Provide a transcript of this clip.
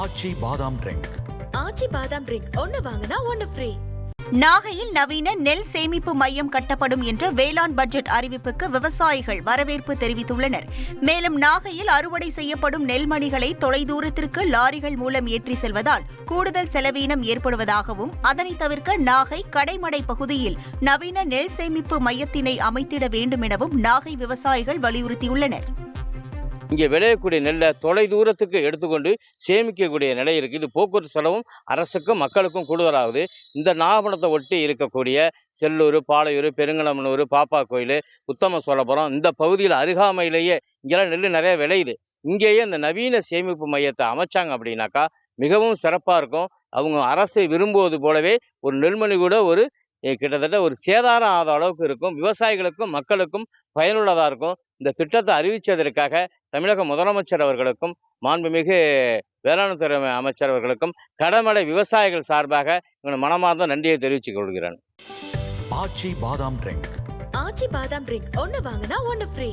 ஆச்சி பாதாம் ட்ரிங்க் ஆச்சி பாதாம் ட்ரிங்க் ஒன்னு வாங்கினா ஒன்னு ஃப்ரீ நாகையில் நவீன நெல் சேமிப்பு மையம் கட்டப்படும் என்ற வேளாண் பட்ஜெட் அறிவிப்புக்கு விவசாயிகள் வரவேற்பு தெரிவித்துள்ளனர். மேலும் நாகையில் அறுவடை செய்யப்படும் நெல்மணிகளை தொலைதூரத்திற்கு லாரிகள் மூலம் ஏற்றி செல்வதால் கூடுதல் செலவீனம் ஏற்படுவதாகவும் அதனை தவிர்க்க நாகை கடைமடை பகுதியில் நவீன நெல் சேமிப்பு மையத்தினை அமைத்திட வேண்டும் எனவும் நாகை விவசாயிகள் வலியுறுத்தியுள்ளனர். இங்கே விளையக்கூடிய நெல்லை தொலை தூரத்துக்கு எடுத்துக்கொண்டு சேமிக்கக்கூடிய நிலை இருக்குது இது போக்குவரத்து செலவும் அரசுக்கும் மக்களுக்கும் கூடுதலாகுது. இந்த நாகப்பணத்தை ஒட்டி இருக்கக்கூடிய செல்லூர் பாளையூர் பெருங்கலமனூர் பாப்பா கோயில் உத்தம சோழபுரம் இந்த பகுதியில் அருகாமையிலேயே இங்கெல்லாம் நெல் நிறைய விளையுது. இங்கேயே இந்த நவீன சேமிப்பு மையத்தை அமைச்சாங்க அப்படின்னாக்கா மிகவும் சிறப்பாக இருக்கும். அவங்க அரசை விரும்புவது போலவே ஒரு நெல்மணி கூட ஒரு கிட்டத்தட்ட ஒரு சேதாரம் ஆகாத அளவுக்கு இருக்கும். விவசாயிகளுக்கும் மக்களுக்கும் பயனுள்ளதாக இருக்கும். இந்த திட்டத்தை அறிவித்ததற்காக தமிழக முதலமைச்சர் அவர்களுக்கும் மாண்புமிகு வேளாண் துறை அமைச்சர் அவர்களுக்கும் கடமடை விவசாயிகள் சார்பாக எங்கள் மனமார்ந்த நன்றியை தெரிவித்துக் கொள்கிறேன். ஆச்சி பாதாம் ட்ரிங்க். ஆச்சி பாதாம் ட்ரிங்க் ஒன்னு வாங்கினா ஒன்னு ஃப்ரீ.